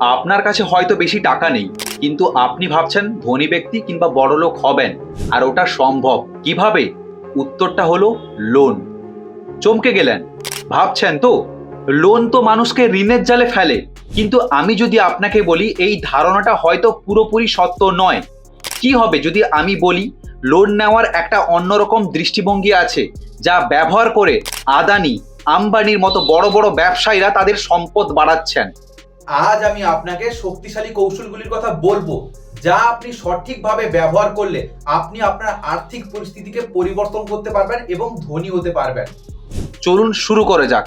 আপনার কাছে হয়তো বেশি টাকা নেই, কিন্তু আপনি ভাবছেন ধনী ব্যক্তি কিংবা বড়লোক হবেন, আর ওটা সম্ভব। কীভাবে? উত্তরটা হলো লোন। চমকে গেলেন। ভাবছেন তো, লোন তো মানুষকে ঋণের জালে ফেলে, কিন্তু আমি যদি আপনাকে বলি, এই ধারণাটা হয়তো পুরোপুরি সত্য নয়। কি হবে যদি আমি বলি, লোন নেওয়ার একটা অন্যরকম দৃষ্টিভঙ্গি আছে, যা ব্যবহার করে আদানি, আম্বানির মতো বড় বড় ব্যবসায়ীরা তাদের সম্পদ বাড়াচ্ছেন। আজ আমি আপনাকে শক্তিশালী কৌশলগুলির কথা বলব, যা আপনি সঠিকভাবে ব্যবহার করলে আপনি আপনার আর্থিক পরিস্থিতিকে পরিবর্তন করতে পারবেন এবং ধনী হতে পারবেন। চলুন শুরু করে যাক।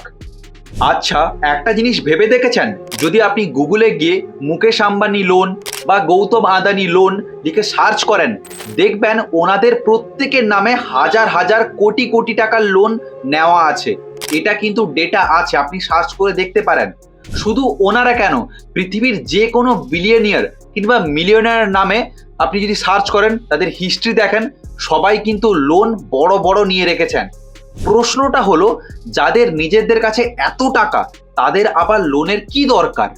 আচ্ছা একটা জিনিস ভেবে দেখেছেন? যদি আপনি গুগলে গিয়ে মুকেশ আম্বানি লোন বা গৌতম আদানি লোন লিখে সার্চ করেন, দেখবেন ওনাদের প্রত্যেকের নামে হাজার হাজার কোটি কোটি টাকার লোন নেওয়া আছে। এটা কিন্তু ডেটা আছে, আপনি সার্চ করে দেখতে পারেন। শুধু ওনারা কেন? পৃথিবীর যে কোনো বিলিয়নিয়ার কিংবা মিলিয়নিয়ার নামে আপনি যদি সার্চ করেন, তাদের হিস্ট্রি দেখেন, সবাই কিন্তু লোন বড় বড় নিয়ে রেখেছেন। প্রশ্নটা হলো, যাদের নিজেদের কাছে এত টাকা, তাদের আবার লোনের কি দরকার?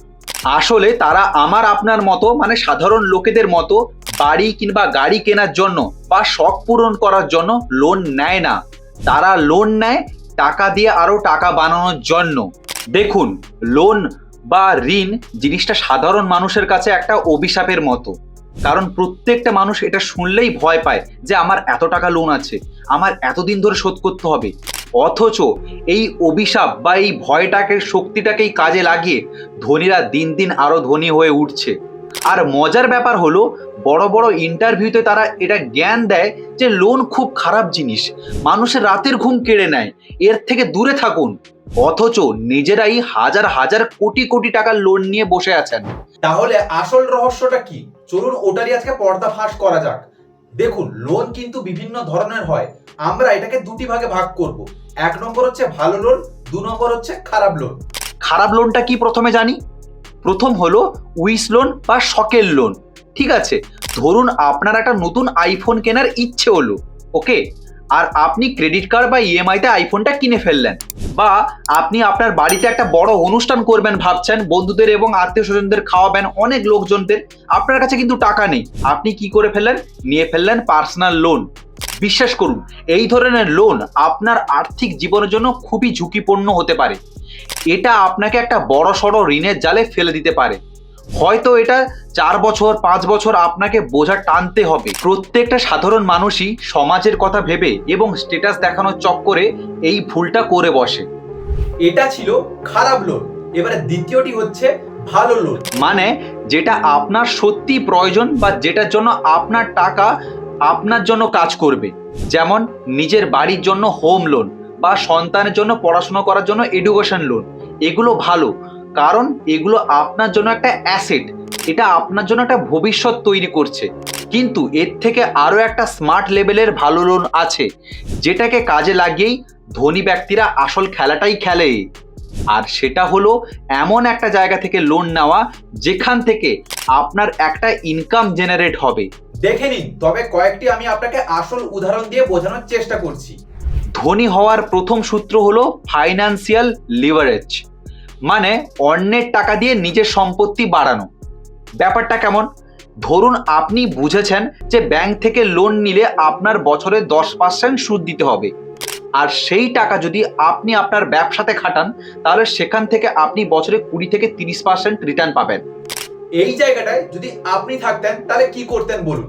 আসলে তারা আমার আপনার মতো মানে সাধারণ লোকেদের মতো, বাড়ি কিংবা গাড়ি কেনার জন্য বা শখ পূরণ করার জন্য লোন নেয় না। তারা লোন নেয় টাকা দিয়ে আরও টাকা বানানোর জন্য। দেখুন, লোন বা ঋণ জিনিসটা সাধারণ মানুষের কাছে একটা অভিশাপের মতো। কারণ প্রত্যেকটা মানুষ এটা শুনলেই ভয় পায় যে আমার এত টাকা লোন আছে, আমার এতদিন ধরে শোধ করতে হবে। অথচ এই অভিশাপ বা এই ভয়টাকে, শক্তিটাকেই কাজে লাগিয়ে ধনীরা দিন দিন আরও ধনী হয়ে উঠছে। আর মজার ব্যাপার হলো, বড় বড় ইন্টারভিউতে তারা এটা জ্ঞান দেয় যে লোন খুব খারাপ জিনিস। মানুষের রাতের ঘুম কেড়ে নেয়। এর থেকে দূরে থাকুন। অথচ নিজেরাই হাজার হাজার কোটি কোটি টাকার লোন নিয়ে বসে আছেন। তাহলে আসল রহস্যটা কি? চলুন ওটারই আজকে পর্দা ফাঁস করা যাক। দেখুন লোন কিন্তু বিভিন্ন ধরনের হয়। আমরা এটাকে দুটি ভাগে ভাগ করব। এক নম্বর হচ্ছে ভালো লোন দু নম্বর হচ্ছে খারাপ লোন খারাপ লোনটা কি প্রথমে জানি? প্রথম হলো উইস লোন বা শখের লোন ঠিক আছে? ধরুন আপনার একটা নতুন আইফোন কেনার ইচ্ছে হলো। ওকে আর আপনি ক্রেডিট কার্ড বা ইএমআইতে আইফোনটা কিনে ফেললেন। বা আপনি আপনার বাড়িতে একটা বড় অনুষ্ঠান করবেন ভাবছেন, বন্ধুদের এবং আত্মীয় স্বজনদের খাওয়াবেন, অনেক লোকজনদের, আপনার কাছে কিন্তু টাকা নেই। আপনি কি করে ফেললেন? নিয়ে ফেললেন পার্সোনাল লোন বিশ্বাস করুন, এই ধরনের লোন আপনার আর্থিক জীবনের জন্য খুবই ঝুঁকিপূর্ণ হতে পারে। এটা আপনাকে একটা বড় সড়ো ঋণের জালে ফেলে দিতে পারে। হয়তো এটা চার বছর পাঁচ বছর আপনাকে বোঝা টানতে হবে। প্রত্যেকটা সাধারণ মানুষই সমাজের কথা ভেবে এবং স্টেটাস দেখানোর চক্করে এই ভুলটা করে বসে। এটা ছিল খারাপ লোন। এবারে দ্বিতীয়টি হচ্ছে ভালো লোন। মানে যেটা আপনার সত্যি প্রয়োজন বা যেটার জন্য আপনার টাকা আপনার জন্য কাজ করবে। যেমন নিজের বাড়ির জন্য হোম লোন বা সন্তানের জন্য পড়াশোনা করার জন্য এডুকেশন লোন এগুলো ভালো। কারণ এগুলো আপনার জন্য একটা অ্যাসেট এটা আপনার জন্য একটা ভবিষ্যৎ তৈরি করছে। কিন্তু এর থেকে আরও একটা স্মার্ট লেভেলের ভালো লোন আছে যেটাকে কাজে লাগিয়েই ধনী ব্যক্তিরা আসল খেলাটাই খেলে। আর সেটা হলো এমন একটা জায়গা থেকে লোন নেওয়া যেখান থেকে আপনার একটা ইনকাম জেনারেট হবে। দেখে নিন তবে কয়েকটি আমি আপনাকে আসল উদাহরণ দিয়ে বোঝানোর চেষ্টা করছি। ধনী হওয়ার প্রথম সূত্র হলো ফাইন্যান্সিয়াল লিভারেজ মানে অন্যের টাকা দিয়ে নিজের সম্পত্তি বাড়ানো। ব্যাপারটা কেমন? ধরুন আপনি বুঝেছেন যে ব্যাংক থেকে লোন নিলে আপনার বছরে দশ পার্সেন্ট সুদ দিতে হবে। আর সেই টাকা যদি আপনি আপনার ব্যবসাতে খাটান তাহলে সেখান থেকে আপনি বছরে কুড়ি থেকে তিরিশ পার্সেন্ট রিটার্ন পাবেন। এই জায়গাটায় যদি আপনি থাকতেন তাহলে কি করতেন বলুন?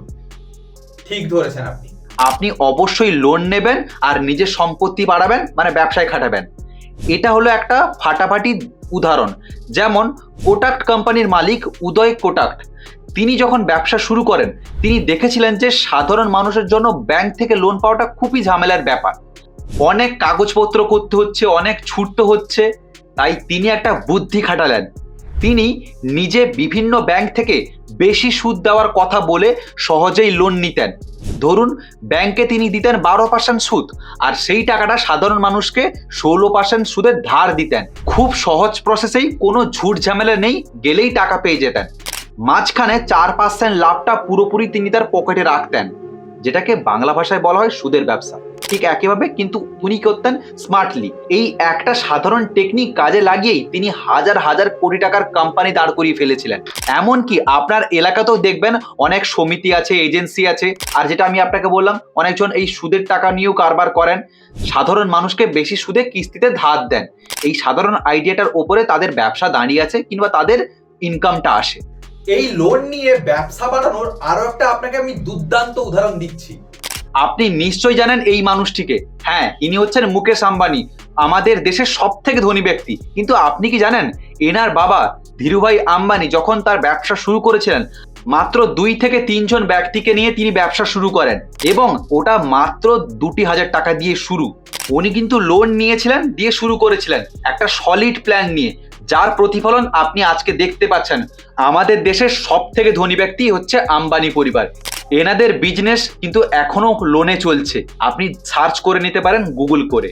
ঠিক ধরেছেন আপনি। আপনি অবশ্যই লোন নেবেন আর নিজের সম্পত্তি বাড়াবেন মানে ব্যবসায় খাটাবেন। এটা হলো একটা ফাটাফাটি উদাহরণ। যেমন, কোটাক্ট কোম্পানির মালিক উদয় কোটাক্ট। তিনি যখন ব্যবসা শুরু করেন, তিনি দেখেছিলেন যে সাধারণ মানুষের জন্য ব্যাংক থেকে লোন পাওয়াটা খুবই ঝামেলার ব্যাপার। অনেক কাগজপত্র করতে হচ্ছে, অনেক ছুটতে হচ্ছে, তাই তিনি একটা বুদ্ধি খাটালেন। তিনি নিজে বিভিন্ন ব্যাংক থেকে বেশি সুদ দেওয়ার কথা বলে সহজেই লোন নিতেন। ধরুন ব্যাংকে তিনি দিতেন বারো পার্সেন্ট সুদ, আর সেই টাকাটা সাধারণ মানুষকে ষোলো পার্সেন্ট সুদের ধার দিতেন। খুব সহজ প্রসেসেই কোনো ঝুট ঝামেলা নেই, গেলেই টাকা পেয়ে যেতেন। মাঝখানে চার পার্সেন্ট লাভটা পুরোপুরি তিনি তার পকেটে রাখতেন, যেটাকে বাংলা ভাষায় বলা হয় সুদের ব্যবসা। ঠিক একইভাবে কিন্তু উনি করতেন স্মার্টলি এই একটা সাধারণ টেকনিক কাজে লাগিয়েই তিনি হাজার হাজার কোটি টাকার কোম্পানি দাঁড় করিয়ে ফেলেছিলেন। এমনকি আপনার এলাকাতেও দেখবেন অনেক সমিতি আছে এজেন্সি আছে, আর যেটা আমি আপনাকে বললাম, অনেকজন এই সুদের টাকা নিয়েও কারবার করেন। সাধারণ মানুষকে বেশি সুদে কিস্তিতে ধার দেন। এই সাধারণ আইডিয়াটার ওপরে তাদের ব্যবসা দাঁড়িয়ে আছে কিংবা তাদের ইনকামটা আসে। এই লোন নিয়ে ব্যবসা বাড়ানোর আরও একটা আপনাকে আমি দুর্দান্ত উদাহরণ দিচ্ছি। আপনি নিশ্চয়ই জানেন এই মানুষটিকে। হ্যাঁ ইনি হচ্ছেন মুকেশ আম্বানি, আমাদের দেশের সব থেকে ধনী ব্যক্তি। কিন্তু আপনি কি জানেন, এনার বাবা ধীরুভাই আম্বানি যখন তার ব্যবসা শুরু করেছিলেন, মাত্র দুই থেকে তিনজন ব্যক্তিকে নিয়ে তিনি ব্যবসা শুরু করেন এবং ওটা মাত্র দুটি হাজার টাকা দিয়ে শুরু। উনি কিন্তু লোন নিয়েছিলেন, দিয়ে শুরু করেছিলেন একটা সলিড প্ল্যান নিয়ে, যার প্রতিফলন আপনি আজকে দেখতে পাচ্ছেন। আমাদের দেশের সব থেকে ধনী ব্যক্তি হচ্ছে আম্বানি পরিবার। এনাদের বিজনেস কিন্তু এখনও লোনে চলছে। আপনি সার্চ করে নিতে পারেন গুগল করে।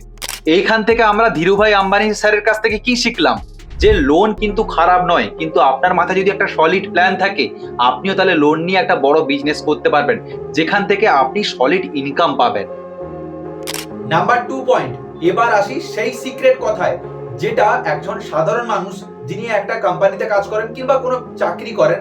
এইখান থেকে আমরা ধীরুভাই আম্বানি স্যারের কাছ থেকে কি শিখলাম? যে লোন কিন্তু খারাপ নয়, কিন্তু আপনার মাথায় যদি একটা সলিড প্ল্যান থাকে, আপনিও তাহলে লোন নিয়ে একটা বড় বিজনেস করতে পারবেন, যেখান থেকে আপনি সলিড ইনকাম পাবেন। নাম্বার টু পয়েন্ট এবার আসি সেই সিক্রেট কথায়, যেটা একজন সাধারণ মানুষ, যিনি একটা কোম্পানিতে কাজ করেন কিংবা কোনো চাকরি করেন,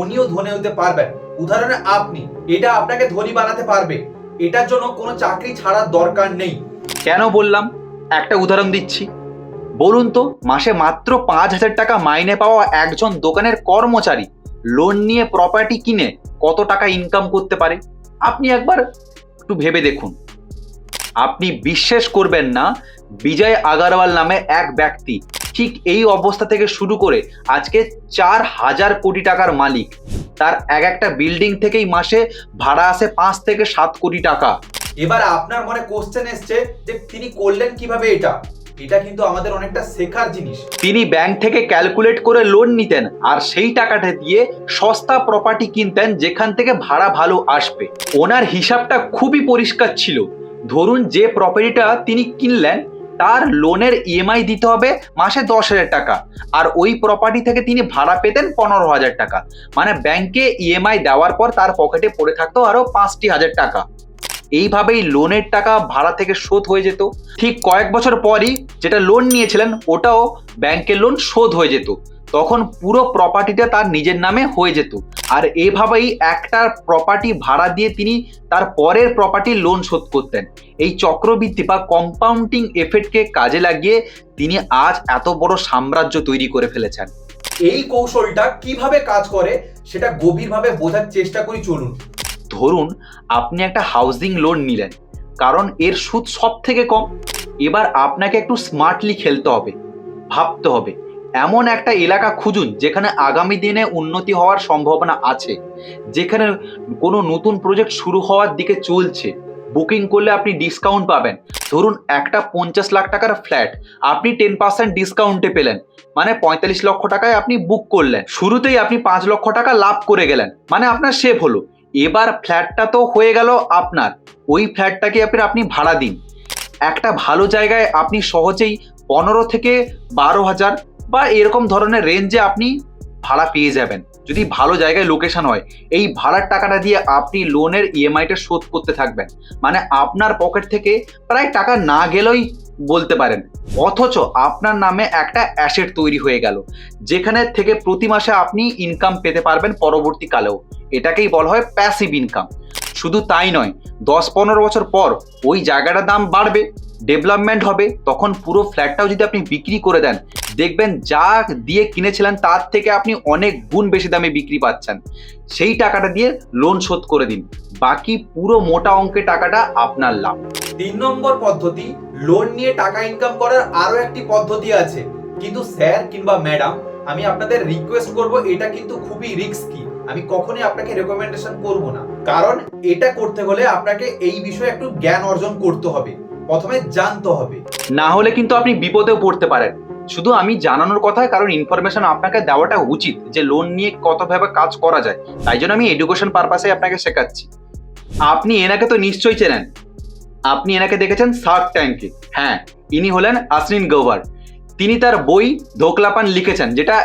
উনিও ধনে হতে পারবেন। উদাহরণে আপনি, এটা আপনাকে ধনী বানাতে পারবে। এটার জন্য কোনো চাকরি ছাড়ার দরকার নেই। কেন বললাম? একটা উদাহরণ দিচ্ছি। বলুন তো, মাসে মাত্র পাঁচ হাজার টাকা মাইনে পাওয়া একজন দোকানের কর্মচারী লোন নিয়ে প্রপার্টি কিনে কত টাকা ইনকাম করতে পারে? আপনি একবার একটু ভেবে দেখুন। আপনি বিশ্বাস করবেন না, বিজয় আগারওয়াল নামে এক ব্যক্তি ঠিক এই অবস্থা থেকে শুরু করে আজকে চার হাজার কোটি টাকার মালিক। তার এক একটা বিল্ডিং থেকেই মাসে ভাড়া আসে পাঁচ থেকে সাত কোটি টাকা। এবার আপনার মনে কোশ্চেন এসছে যে তিনি করলেন কীভাবে এটা? এটা কিন্তু আমাদের অনেকটা শেখার জিনিস। তিনি ব্যাংক থেকে ক্যালকুলেট করে লোন নিতেন আর সেই টাকাটা দিয়ে সস্তা প্রপার্টি কিনতেন যেখান থেকে ভাড়া ভালো আসবে। ওনার হিসাবটা খুবই পরিষ্কার ছিল। ধরুন যে প্রপার্টিটা তিনি কিনলেন তার লোনের ইএমআই দিতে হবে মাসে দশ হাজার টাকা। আর ওই প্রপার্টি থেকে তিনি ভাড়া পেতেন পনেরো হাজার টাকা। মানে ব্যাংকে ইএমআই দেওয়ার পর তার পকেটে পড়ে থাকতো আরও পাঁচটি হাজার টাকা। এইভাবেই লোনের টাকা ভাড়া থেকে শোধ হয়ে যেত। ঠিক কয়েক বছর পরই যেটা লোন নিয়েছিলেন, ওটাও ব্যাংকের লোন শোধ হয়ে যেত। তখন পুরো প্রপার্টিটা তার নিজের নামে হয়ে যেত। আর এভাবেই একটা প্রপার্টি ভাড়া দিয়ে তিনি তার পরের প্রপার্টির লোন শোধ করতেন। এই চক্রবৃদ্ধি বা কম্পাউন্ডিং এফেক্টকে কাজে লাগিয়ে তিনি আজ এত বড় সাম্রাজ্য তৈরি করে ফেলেছেন। এই কৌশলটা কীভাবে কাজ করে সেটা গভীরভাবে বোঝার চেষ্টা করি চলুন। ধরুন আপনি একটা হাউজিং লোন নিলেন কারণ এর সুদ সব থেকে কম। এবার আপনাকে একটু স্মার্টলি খেলতে হবে ভাবতে হবে। এমন একটা এলাকা খুঁজুন যেখানে আগামী দিনে উন্নতি হওয়ার সম্ভাবনা আছে, যেখানে কোনো নতুন প্রজেক্ট শুরু হওয়ার দিকে চলছে। বুকিং করলে আপনি ডিসকাউন্ট পাবেন। ধরুন একটা পঞ্চাশ লাখ টাকার ফ্ল্যাট আপনি টেন পার্সেন্ট ডিসকাউন্টে পেলেন। মানে পঁয়তাল্লিশ লক্ষ টাকায় আপনি বুক করলেন। শুরুতেই আপনি পাঁচ লক্ষ টাকা লাভ করে গেলেন। মানে আপনার সেভ হলো। এবার ফ্ল্যাটটা তো হয়ে গেল আপনার। ওই ফ্ল্যাটটাকে আপনি আপনি ভাড়া দিন। একটা ভালো জায়গায় আপনি সহজেই পনেরো থেকে বারো হাজার বা এরকম ধরনের রেঞ্জে আপনি ভাড়া পেয়ে যাবেন। যদি ভালো জায়গায় লোকেশন হয়, এই ভাড়ার টাকাটা দিয়ে আপনি লোনের ইএমআইটা শোধ করতে থাকবেন। মানে আপনার পকেট থেকে প্রায় টাকা না গেলেই বলতে পারেন। অথচ আপনার নামে একটা অ্যাসেট তৈরি হয়ে গেল, যেখানে থেকে প্রতি মাসে আপনি ইনকাম পেতে পারবেন পরবর্তীকালেও। এটাকেই বলা হয় প্যাসিভ ইনকাম শুধু তাই নয়, দশ পনেরো বছর পর ওই জায়গাটার দাম বাড়বে ডেভেলপমেন্ট হবে, তখন পুরো ফ্ল্যাটটাও যদি আপনি বিক্রি করে দেন, দেখবেন যা দিয়ে কিনেছিলেন তার থেকে আপনি অনেক গুণ বেশি দামে বিক্রি পাচ্ছেন। সেই টাকাটা দিয়ে লোন শোধ করে দিন, বাকি পুরো মোটা অঙ্কের টাকাটা আপনার লাভ। তিন নম্বর পদ্ধতি লোন নিয়ে টাকা ইনকাম করার আরও একটি পদ্ধতি আছে। কিন্তু স্যার কিংবা ম্যাডাম আমি আপনাদের রিকোয়েস্ট করব, এটা কিন্তু খুবই রিস্কি আমি কখনোই আপনাকে রেকমেন্ডেশন করব না। কারণ এটা করতে হলে আপনাকে এই বিষয়ে একটু জ্ঞান অর্জন করতে হবে। প্রথমে জানতে হবে। না হলে কিন্তু আপনি বিপদেও পড়তে পারেন। শুধু আমি জানানোর কথা কারণ ইনফরমেশন আপনাকে দেওয়াটা উচিত যে লোন নিয়ে কতভাবে কাজ করা যায়। তাই জন্য আমি এডুকেশন পারপাসে আপনাকে শেখাচ্ছি। আপনি এনাকে তো নিশ্চয়ই চেনেন। আপনি এনাকে দেখেছেন শার্ক ট্যাঙ্কে হ্যাঁ ইনি হলেন আসরিন গৌহার তিনি তার বই ধোকলাপান লিখেছেন, যেটা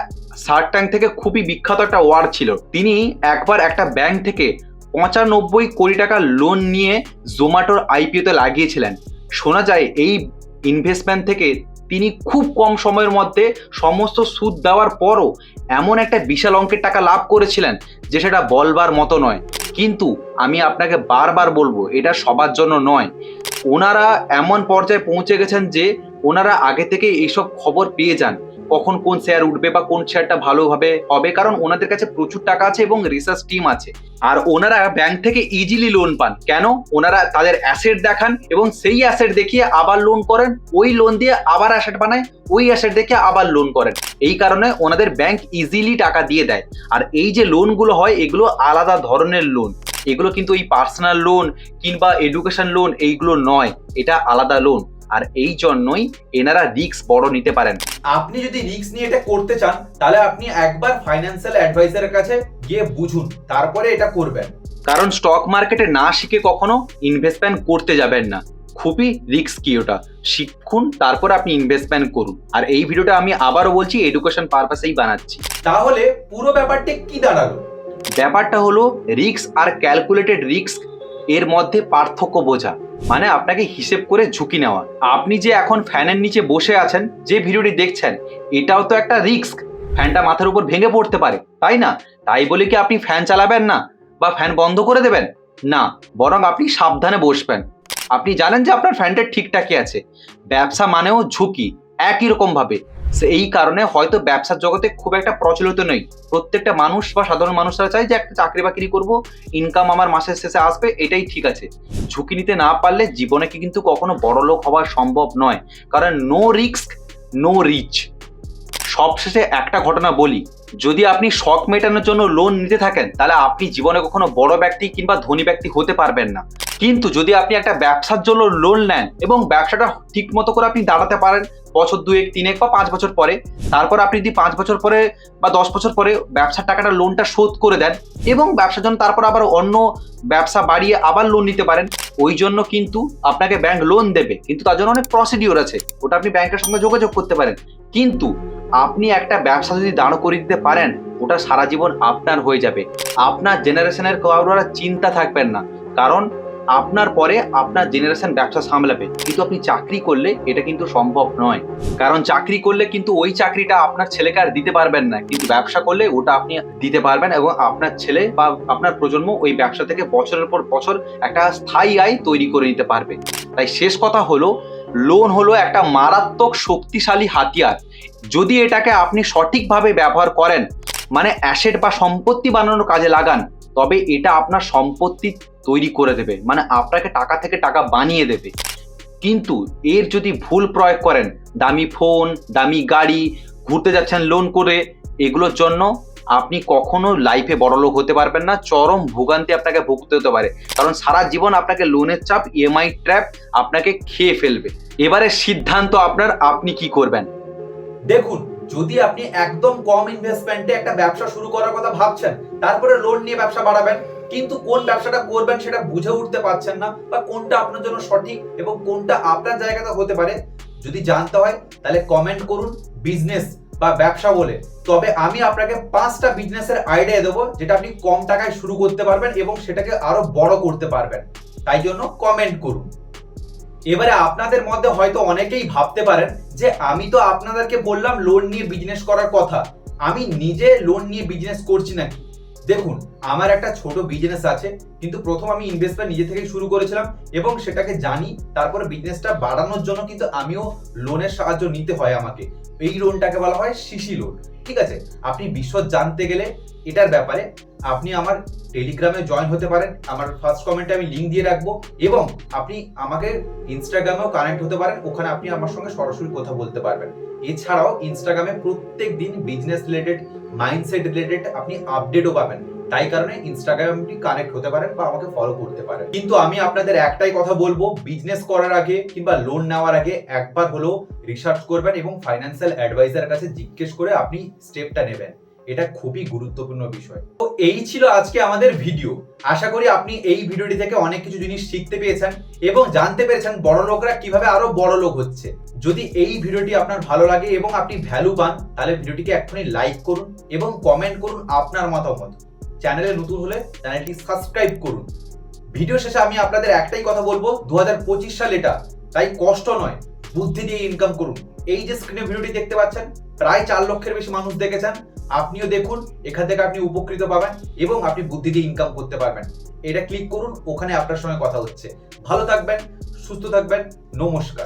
শার্ক ট্যাঙ্ক থেকে খুবই বিখ্যাত একটা ওয়ার্ড ছিল। তিনি একবার একটা ব্যাংক থেকে পঁচানব্বই কোটি টাকা লোন নিয়ে জোম্যাটোর আইপিওতে লাগিয়েছিলেন। শোনা যায়, এই ইনভেস্টমেন্ট থেকে তিনি খুব কম সময়ের মধ্যে সমস্ত সুদ দেওয়ার পরও এমন একটা বিশাল অঙ্কের টাকা লাভ করেছিলেন যে সেটা বলবার মতো নয়। কিন্তু আমি আপনাকে বারবার বলব, এটা সবার জন্য নয়। ওনারা এমন পর্যায়ে পৌঁছে গেছেন যে ওনারা আগে থেকে এইসব খবর পেয়ে যান। কখন কোন শেয়ার উঠবে বা কোন শেয়ারটা ভালোভাবে হবে কারণ ওনাদের কাছে প্রচুর টাকা আছে এবং রিসার্চ টিম আছে। আর ওনারা ব্যাংক থেকে ইজিলি লোন পান। কেন? ওনারা তাদের অ্যাসেট দেখান এবং সেই অ্যাসেট দেখিয়ে আবার লোন করেন। ওই লোন দিয়ে আবার অ্যাসেট বানায়, ওই অ্যাসেট দেখে আবার লোন করেন। এই কারণে ওনাদের ব্যাংক ইজিলি টাকা দিয়ে দেয়। আর এই যে লোনগুলো হয়, এগুলো আলাদা ধরনের লোন এগুলো কিন্তু এই পার্সোনাল লোন কিংবা এডুকেশন লোন এইগুলো নয়। এটা আলাদা লোন আর এই জন্যই এনারা রিস্ক বড় নিতে পারেন। আপনি যদি রিস্ক নিয়ে এটা করতে চান তাহলে আপনি একবার ফাইন্যান্সিয়াল অ্যাডভাইজারের কাছে গিয়ে বুঝুন তারপরে এটা করবেন। কারণ স্টক মার্কেটে না শিখে কখনো ইনভেস্টমেন্ট করতে যাবেন না। খুবই রিস্কি ওটা। শিখুন তারপর আপনি ইনভেস্টমেন্ট করুন। আর এই ভিডিওটা আমি আবারও বলছি এডুকেশন পারপাসেই বানাচ্ছি। তাহলে পুরো ব্যাপারটা কি দাঁড়াল? ব্যাপারটা হলো রিস্ক আর ক্যালকুলেটেড রিস্ক এর মধ্যে পার্থক্য বোঝা মানে আপনাকে হিসেব করে ঝুঁকি নেওয়া। আপনি যে এখন ফ্যানের নিচে বসে আছেন, যে ভিডিওটি দেখছেন, এটাও তো একটা রিস্ক। ফ্যানটা মাথার উপর ভেঙে পড়তে পারে, তাই না? তাই বলে কি আপনি ফ্যান চালাবেন না বা ফ্যান বন্ধ করে দেবেন? না, বরং আপনি সাবধানে বসবেন। আপনি জানেন যে আপনার ফ্যানটা ঠিকঠাকই আছে। ব্যবসা মানেও ঝুঁকি, একই রকম ভাবে সে- এই কারণে হয়তো ব্যবসার জগতে খুব একটা প্রচলিত নেই। প্রত্যেকটা মানুষ বা সাধারণ মানুষরা চায় যে, একটা চাকরি বাকরি করব ইনকাম আমার মাসের শেষে আসবে, এটাই ঠিক আছে। ঝুঁকি নিতে না পারলে জীবনে কি কিন্তু কখনো বড় লোক হওয়া সম্ভব নয়। কারণ নো রিস্ক নো রিচ সবশেষে একটা ঘটনা বলি যদি আপনি শখ মেটানোর জন্য লোন নিতে থাকেন, তাহলে আপনি জীবনে কখনো বড় ব্যক্তি কিংবা ধনী ব্যক্তি হতে পারবেন না। কিন্তু যদি আপনি একটা ব্যবসার জন্য লোন নেন এবং ব্যবসাটা ঠিক মতো করে আপনি দাঁড়াতে পারেন বছর দুয়েক, তিনেক বা পাঁচ বছর পরে, তারপর আপনি যদি পাঁচ বছর পরে বা দশ বছর পরে ব্যবসার টাকাটা লোনটা শোধ করে দেন এবং ব্যবসার জন্য তারপর আবার অন্য ব্যবসা বাড়িয়ে আবার লোন নিতে পারেন, ওই জন্য কিন্তু আপনাকে ব্যাংক লোন দেবে। কিন্তু তার জন্য অনেক প্রসিডিওর আছে, ওটা আপনি ব্যাংকের সঙ্গে যোগাযোগ করতে পারেন। কিন্তু আপনি একটা ব্যবসা যদি দাঁড় করিয়ে দিতে পারেন, ওটা সারা জীবন আপনার হয়ে যাবে। আপনার জেনারেশনের কারোর চিন্তা থাকবেন না, কারণ আপনার পরে আপনার জেনারেশন ব্যবসা সামলাবে। কিন্তু আপনি চাকরি করলে এটা কিন্তু সম্ভব নয়। কারণ চাকরি করলে কিন্তু ওই চাকরিটা আপনার ছেলেকে আর দিতে পারবেন না, কিন্তু ব্যবসা করলে ওটা আপনি দিতে পারবেন এবং আপনার ছেলে বা আপনার প্রজন্ম ওই ব্যবসা থেকে বছরের পর বছর একটা স্থায়ী আয় তৈরি করে নিতে পারবে। তাই শেষ কথা হলো লোন হলো একটা মারাত্মক শক্তিশালী হাতিয়ার। যদি এটাকে আপনি সঠিকভাবে ব্যবহার করেন মানে অ্যাসেট বা সম্পত্তি বানানোর কাজে লাগান, তবে এটা আপনার সম্পত্তি তৈরি করে দেবে মানে আপনাকে টাকা থেকে টাকা বানিয়ে দেবে। কিন্তু এর যদি ভুল প্রয়োগ করেন, দামি ফোন দামি গাড়ি, ঘুরতে যাচ্ছেন লোন করে, এগুলোর জন্য আপনি কখনো লাইফে বড়লোক হতে পারবেন না, চরম ভোগান্তি আপনাকে ভুগতে হতে পারে। কারণ সারা জীবন আপনাকে লোনের চাপ ইএমআই ট্র্যাপ আপনাকে খেয়ে ফেলবে। এবারে সিদ্ধান্ত আপনার, আপনি কি করবেন? দেখুন, যদি আপনি একদম কম ইনভেস্টমেন্টে একটা ব্যবসা শুরু করার কথা ভাবছেন, তারপরে লোন নিয়ে ব্যবসা বাড়াবেন, কিন্তু কোন ব্যবসাটা করবেন সেটা বুঝে উঠতে পারছেন না, বা কোনটা আপনার জন্য সঠিক এবং কোনটা আপনার জায়গাতে হতে পারে, যদি জানতে হয়, তাহলে কমেন্ট করুন বিজনেস বা ব্যবসা বলে, তবে আমি আপনাকে পাঁচটা বিজনেসের আইডিয়া দেবো যেটা আপনি কম টাকায় শুরু করতে পারবেন এবং সেটাকে আরও বড় করতে পারবেন। তাই জন্য কমেন্ট করুন। এবারে আপনাদের মধ্যে হয়তো অনেকেই ভাবতে পারেন যে, আমি তো আপনাদেরকে বললাম লোন নিয়ে বিজনেস করার কথা। আমি নিজে লোন নিয়ে বিজনেস করছি নাকি? দেখুন, আমার একটা ছোট বিজনেস আছে, কিন্তু প্রথম আমি ইনভেস্টমেন্ট নিজে থেকেই শুরু করেছিলাম এবং সেটাকে জানি, তারপরে বিজনেসটা বাড়ানোর জন্য কিন্তু আমিও লোনের সাহায্য নিতে হয় আমাকে। এই লোনটাকে বলা হয় সিসি লোন ঠিক আছে? আপনি বিশদ জানতে গেলে এটার ব্যাপারে আপনি আমার টেলিগ্রামে জয়েন হতে পারেন, আমার ফার্স্ট কমেন্টে আমি লিংক দিয়ে রাখব এবং আপনি আমাকে ইনস্টাগ্রামেও কানেক্ট হতে পারেন, ওখানে আপনি আমার সঙ্গে সরাসরি কথা বলতে পারবেন। এছাড়াও ইনস্টাগ্রামে প্রত্যেক দিন বিজনেস রিলেটেড মাইন্ডসেট রিলেটেড আপনি আপডেটও পাবেন। তাই কারণে ইনস্টাগ্রামে আপনি কানেক্ট হতে পারেন বা আমাকে ফলো করতে পারেন। কিন্তু আমি আপনাদের একটাই কথা বলব বিজনেস করার আগে কিংবা লোন নেওয়ার আগে একবার হলেও রিসার্চ করবেন এবং ফাইন্যান্সিয়াল অ্যাডভাইজারের কাছে জিজ্ঞেস করে আপনি স্টেপটা নেবেন। এটা খুবই গুরুত্বপূর্ণ বিষয়। তো এই ছিল আজকে আমাদের ভিডিও। আশা করি আপনি এই ভিডিওটি থেকে অনেক কিছু জিনিস শিখতে পেয়েছেন এবং জানতে পেরেছেন বড় লোকরা কীভাবে আরও বড় লোক হচ্ছে। যদি এই ভিডিওটি আপনার ভালো লাগে এবং আপনি ভ্যালু পান তাহলে ভিডিওটিকে এক্ষুনি লাইক করুন এবং কমেন্ট করুন আপনার মতামত। চ্যানেলে নতুন হলে চ্যানেলটি সাবস্ক্রাইব করুন। ভিডিও শেষে আমি আপনাদের একটাই কথা বলব দু হাজার পঁচিশ সাল এটা, তাই কষ্ট নয়, বুদ্ধি দিয়ে ইনকাম করুন। এই যে স্ক্রিনে ভিডিওটি দেখতে পাচ্ছেন, প্রায় চার লক্ষের বেশি মানুষ দেখেছেন আপনিও দেখুন, এখান থেকে আপনি উপকৃত পাবেন এবং আপনি বুদ্ধি দিয়ে ইনকাম করতে পারবেন। এটা ক্লিক করুন, ওখানে আপনার সঙ্গে কথা হচ্ছে। ভালো থাকবেন, সুস্থ থাকবেন, নমস্কার।